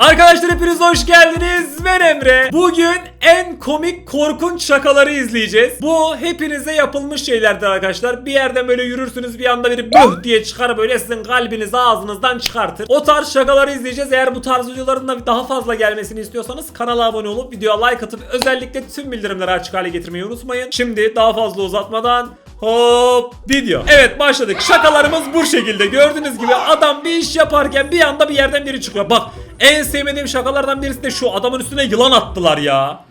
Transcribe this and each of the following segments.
Arkadaşlar hepiniz hoş geldiniz. Ben Emre. Bugün en komik korkunç şakaları izleyeceğiz. Bu hepinize yapılmış şeylerdir arkadaşlar. Bir yerden böyle yürürsünüz bir anda biri böh diye çıkar böyle sizin kalbinizi ağzınızdan çıkartır. O tarz şakaları izleyeceğiz. Eğer bu tarz videoların da daha fazla gelmesini istiyorsanız kanala abone olup videoya like atıp özellikle tüm bildirimleri açık hale getirmeyi unutmayın. Şimdi daha fazla uzatmadan Hop video. Evet başladık. Şakalarımız bu şekilde. Gördüğünüz gibi adam bir iş yaparken bir anda bir yerden biri çıkıyor. Bak en sevmediğim şakalardan birisi de şu adamın üstüne yılan attılar ya.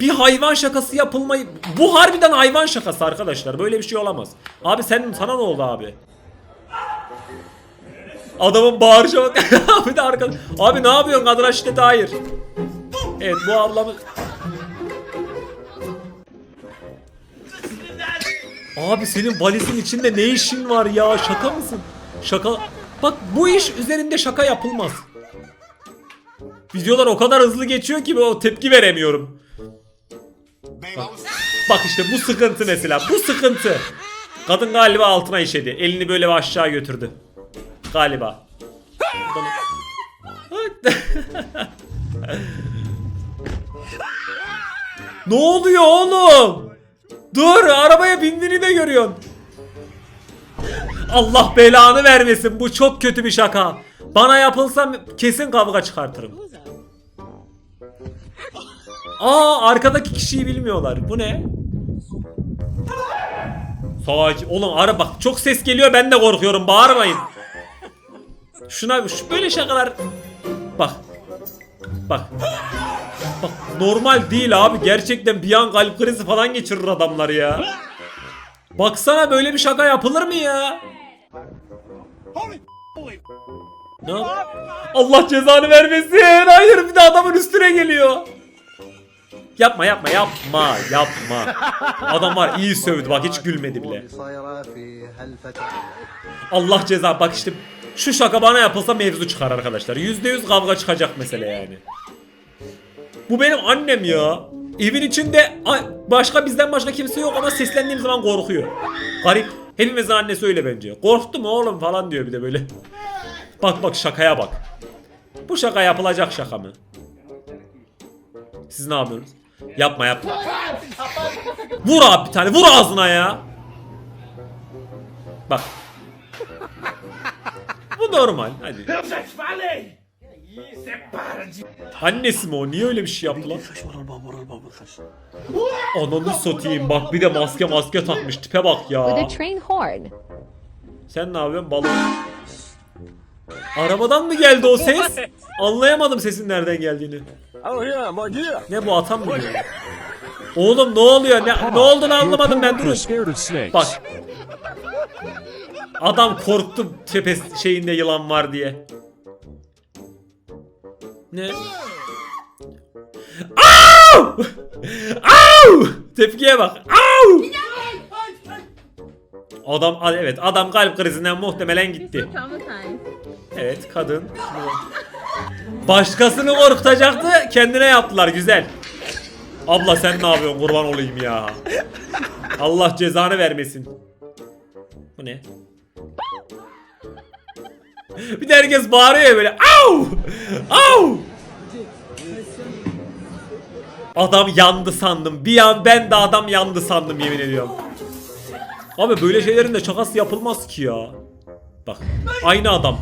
Bir hayvan şakası yapılmayı... Bu harbiden hayvan şakası arkadaşlar. Böyle bir şey olamaz. Abi sen sana ne oldu abi? Adamın bağırışa bak. bir de arkada. Abi ne yapıyorsun kadına şiddete hayır. Evet bu ablamız... Abi senin valizin içinde ne işin var ya? Şaka mısın? Şaka... Bak bu iş üzerinde şaka yapılmaz. Videolar o kadar hızlı geçiyor ki o tepki veremiyorum. Bak, bak işte bu sıkıntı mesela. Bu sıkıntı. Kadın galiba altına işedi. Elini böyle aşağı götürdü. Galiba. ne oluyor oğlum? Dur arabaya bindiğini de görüyorsun. Allah belanı vermesin. Bu çok kötü bir şaka. Bana yapılsa kesin kavga çıkartırım. Aa arkadaki kişiyi bilmiyorlar. Bu ne? Sakin. Oğlum ara bak çok ses geliyor ben de korkuyorum. Bağırmayın. Şuna şu böyle şakalar. Bak. Bak. Bak normal değil abi. Gerçekten bir an kalp krizi falan geçirir adamlar ya. Baksana böyle bir şaka yapılır mı ya? Ne? Allah cezanı vermesin. Hayır bir de adamın üstüne geliyor. Yapma yapma yapma yapma. Adamlar iyi sövdü bak hiç gülmedi bile. Allah ceza bak işte şu şaka bana yapılsa mevzu çıkar arkadaşlar. %100 kavga çıkacak mesele yani. Bu benim annem ya. Evin içinde başka bizden başka kimse yok ama seslendiğim zaman korkuyor. Garip. Hepimizin annesi öyle bence. Korktu mu oğlum falan diyor bir de böyle. Bak bak şakaya bak. Bu şaka yapılacak şaka mı? Siz ne yapıyorsunuz? Yapma yapma. Vur abi bir tane vur ağzına ya. Bak. Bu normal hadi. Annesi mi o? Niye öyle bir şey yaptı lan? Ananı satayım bak bir de maske maske takmış tipe bak ya. Sen ne yapıyorsun balon? Arabadan mı geldi o ses? Anlayamadım sesin nereden geldiğini. Ne bu atan mı? Oğlum ne oluyor? Ne, ne olduğunu anlamadım ben durun. Bak. Adam korktu tepe şeyinde yılan var diye. Ne? Au! Au! Tepkiye bak. Au! Adam evet adam kalp krizinden muhtemelen gitti. Evet kadın. Başkasını korkutacaktı kendine yaptılar güzel. Abla sen ne yapıyorsun kurban olayım ya. Allah cezanı vermesin. Bu ne? Bir de herkes bağırıyor böyle. Au! Au! Adam yandı sandım. Bir an ben de adam yandı sandım yemin ediyorum. Abi böyle şeylerin de şakası yapılmaz ki ya. Bak aynı adam.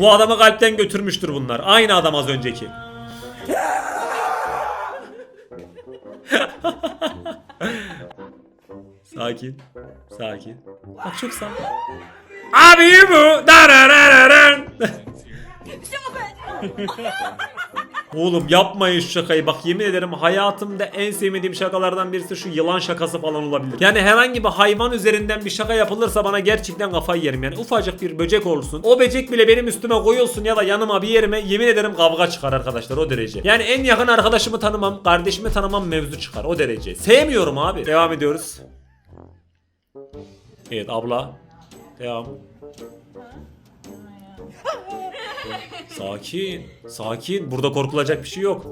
Bu adamı kalpten götürmüştür bunlar. Aynı adam az önceki. Sakin. Sakin. Bak çok sakin. Abi bu. Dararararan. Oğlum yapmayın şu şakayı. Bak yemin ederim hayatımda en sevmediğim şakalardan birisi şu yılan şakası falan olabilir. Yani herhangi bir hayvan üzerinden bir şaka yapılırsa bana gerçekten kafayı yerim. Yani ufacık bir böcek olsun. O böcek bile benim üstüme koyulsun ya da yanıma bir yerime yemin ederim kavga çıkar arkadaşlar o derece. Yani en yakın arkadaşımı tanımam, kardeşimi tanımam mevzu çıkar o derece. Sevmiyorum abi. Devam ediyoruz. Evet abla. Devam. Sakin. Sakin. Burada korkulacak bir şey yok.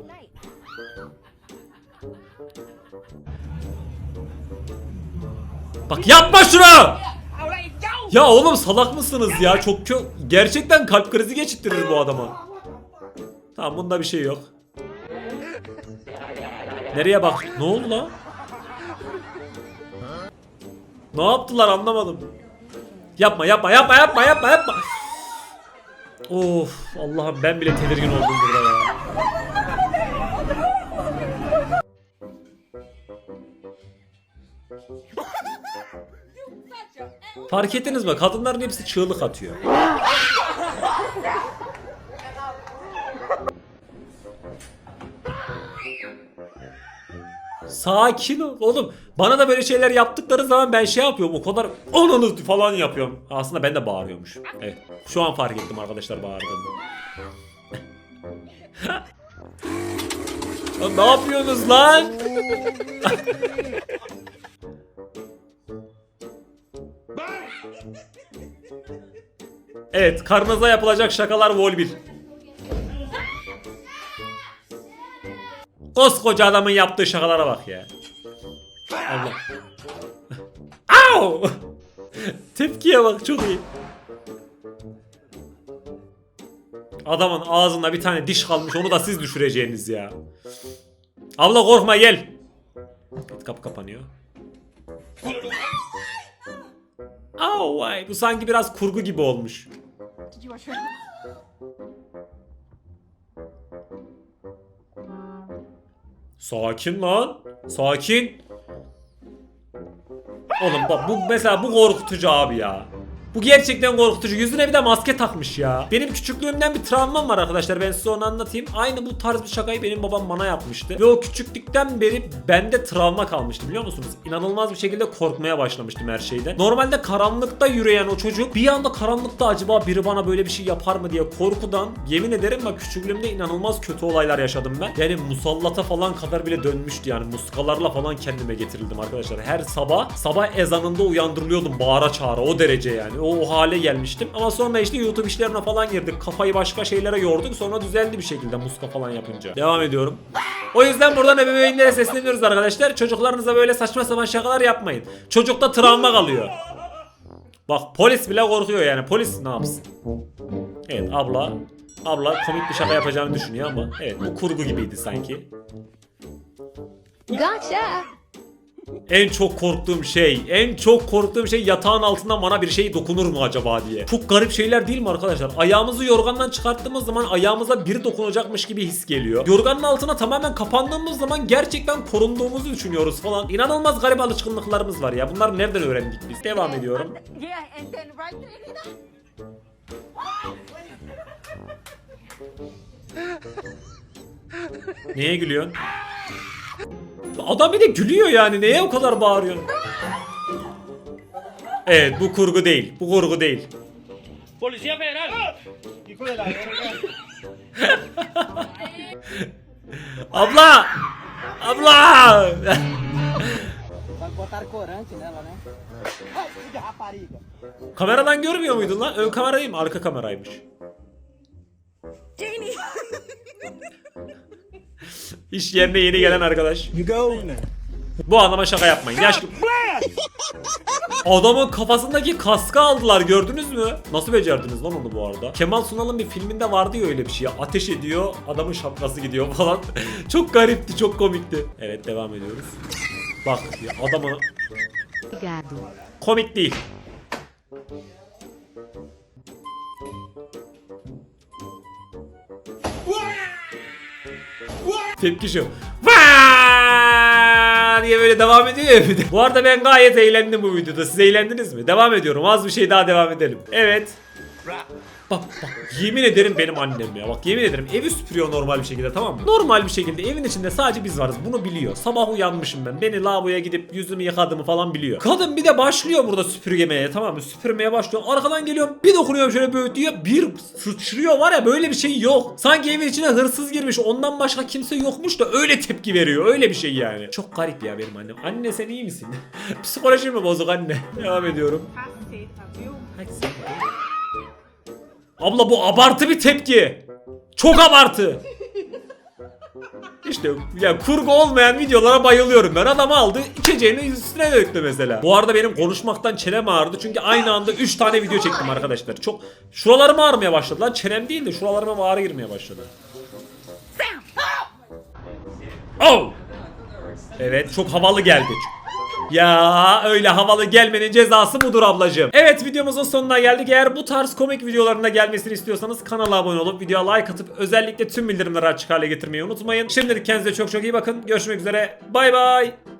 Bak yapma şunu! Ya oğlum salak mısınız ya? Çok kö... Gerçekten kalp krizi geçittirir bu adama. Tamam bunda bir şey yok. Nereye bak? Ne oldu lan? Ne yaptılar anlamadım. Yapma yapma yapma yapma yapma yapma. Of Allah'ım ben bile tedirgin oldum burada ya. Fark ettiniz mi? Kadınların hepsi çığlık atıyor. Sakin ol oğlum. Bana da böyle şeyler yaptıkları zaman ben şey yapıyorum. O kadar onunu falan yapıyorum. Aslında ben de bağırıyormuş. Evet. Şu an fark ettim arkadaşlar bağırdığımı. Ne yapıyorsunuz lan? evet, karnınıza yapılacak şakalar vol 1. Koskoca adamın yaptığı şakalara bak ya. Allah. Au! Tepkiye bak çok iyi. Adamın ağzında bir tane diş kalmış onu da siz düşüreceğiniz ya. Abla korkma gel. Kapı kapanıyor. Au vay bu sanki biraz kurgu gibi olmuş. Sakin lan. Sakin. Oğlum bak bu mesela bu korkutucu abi ya. Bu gerçekten korkutucu. Yüzüne bir de maske takmış ya. Benim küçüklüğümden bir travmam var arkadaşlar. Ben size onu anlatayım. Aynı bu tarz bir şakayı benim babam bana yapmıştı. Ve o küçüklükten beri bende travma kalmıştı biliyor musunuz? İnanılmaz bir şekilde korkmaya başlamıştım her şeyden. Normalde karanlıkta yürüyen o çocuk bir anda karanlıkta acaba biri bana böyle bir şey yapar mı diye korkudan yemin ederim bak küçüklüğümde inanılmaz kötü olaylar yaşadım ben. Yani musallata falan kadar bile dönmüştü yani muskalarla falan kendime getirildim arkadaşlar. Her sabah sabah ezanında uyandırılıyordum bağıra çağıra o derece yani. O, o hale gelmiştim. Ama sonra işte YouTube işlerine falan girdik. Kafayı başka şeylere yorduk. Sonra düzeldi bir şekilde muska falan yapınca. Devam ediyorum. O yüzden buradan ebeveynlere sesleniyoruz arkadaşlar. Çocuklarınıza böyle saçma sapan şakalar yapmayın. Çocukta travma kalıyor. Bak polis bile korkuyor yani. Polis ne yapsın? Evet abla. Abla komik bir şaka yapacağını düşünüyor ama evet bu kurgu gibiydi sanki. Gotcha! En çok korktuğum şey, en çok korktuğum şey yatağın altından bana bir şey dokunur mu acaba diye. Çok garip şeyler değil mi arkadaşlar? Ayağımızı yorgandan çıkarttığımız zaman ayağımıza biri dokunacakmış gibi his geliyor. Yorganın altına tamamen kapandığımız zaman gerçekten korunduğumuzu düşünüyoruz falan. İnanılmaz garip alışkanlıklarımız var ya. Bunları nereden öğrendik biz? Devam ediyorum. Neye gülüyorsun? Adam bir de gülüyor yani. Neye o kadar bağırıyorsun? Evet bu kurgu değil. Bu kurgu değil. Policía Federal. Abla! Abla! Kameradan görmüyor muydun lan? Ön kamera değil mi? Arka kameraymış. İş yerine yeni gelen arkadaş. Bu adama şaka yapmayın. Yaşlı... Adamın kafasındaki kaskı aldılar gördünüz mü? Nasıl becerdiniz lan onu bu arada? Kemal Sunal'ın bir filminde vardı ya öyle bir şey. Ateş ediyor, adamın şapkası gidiyor falan. çok garipti, çok komikti. Evet devam ediyoruz. Bak ya adamı... Komik değil. Tepki şu. Vaa diye böyle devam ediyor ya. Bu arada ben gayet eğlendim bu videoda. Siz eğlendiniz mi? Devam ediyorum. Az bir şey daha devam edelim. Evet. Bak bak yemin ederim benim annem ya. Bak yemin ederim evi süpürüyor normal bir şekilde tamam mı? Normal bir şekilde evin içinde sadece biz varız. Bunu biliyor. Sabah uyanmışım ben. Beni lavaboya gidip yüzümü yıkadığımı falan biliyor. Kadın bir de başlıyor burada süpürgemeye tamam mı? Süpürmeye başlıyor. Arkadan geliyorum bir dokunuyorum şöyle böyle diyor. Bir sıçrıyor var ya böyle bir şey yok. Sanki evin içine hırsız girmiş. Ondan başka kimse yokmuş da öyle tepki veriyor. Öyle bir şey yani. Çok garip ya benim annem. Anne sen iyi misin? Psikolojim mi bozuk anne? Devam ediyorum. Hadi sen. Abla bu abartı bir tepki. Çok abartı. İşte ya kurgu olmayan videolara bayılıyorum ben. Adam aldı içeceğini üstüne döktü mesela. Bu arada benim konuşmaktan çenem ağrıdı. Çünkü aynı anda 3 tane video çektim arkadaşlar. Çok şuralarım ağrımaya başladı lan. Çenem değil de şuralarıma ağrı girmeye başladı. Oh! Evet çok havalı geldi. Ya öyle havalı gelmenin cezası budur ablacığım. Evet videomuzun sonuna geldik. Eğer bu tarz komik videolarında gelmesini istiyorsanız kanala abone olup videoya like atıp özellikle tüm bildirimleri açık hale getirmeyi unutmayın. Şimdilik kendinize çok çok iyi bakın. Görüşmek üzere. Bay bay.